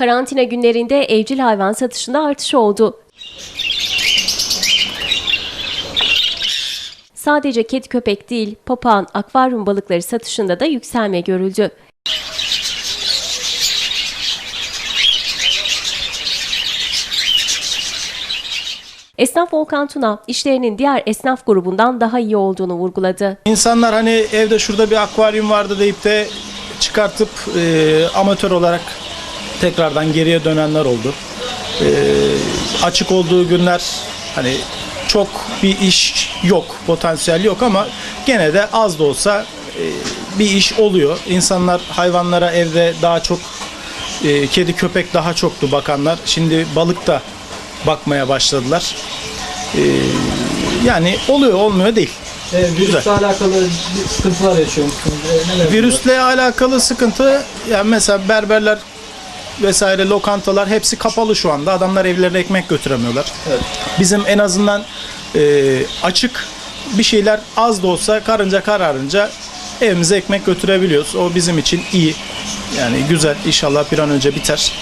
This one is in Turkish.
Karantina günlerinde evcil hayvan satışında artış oldu. Sadece kedi köpek değil, papağan, akvaryum balıkları satışında da yükselme görüldü. Esnaf Volkan Tuna, işlerinin diğer esnaf grubundan daha iyi olduğunu vurguladı. İnsanlar hani evde şurada bir akvaryum vardı deyip de çıkartıp e, amatör olarak tekrardan geriye dönenler oldu. E, açık olduğu günler hani çok bir iş yok, potansiyel yok ama gene de az da olsa e, bir iş oluyor. İnsanlar hayvanlara evde daha çok e, kedi köpek daha çoktu bakanlar. Şimdi balık da bakmaya başladılar. E, yani oluyor olmuyor değil. E, virüsle alakalı bir sıkıntılar yaşıyor musunuz? E, neler Virüsle alakalı sıkıntı yani mesela berberler vesaire lokantalar hepsi kapalı şu anda. Adamlar evlerine ekmek götüremiyorlar. Evet. Bizim en azından e, açık bir şeyler az da olsa karınca kararınca evimize ekmek götürebiliyoruz. O bizim için iyi. Yani güzel. İnşallah bir an önce biter.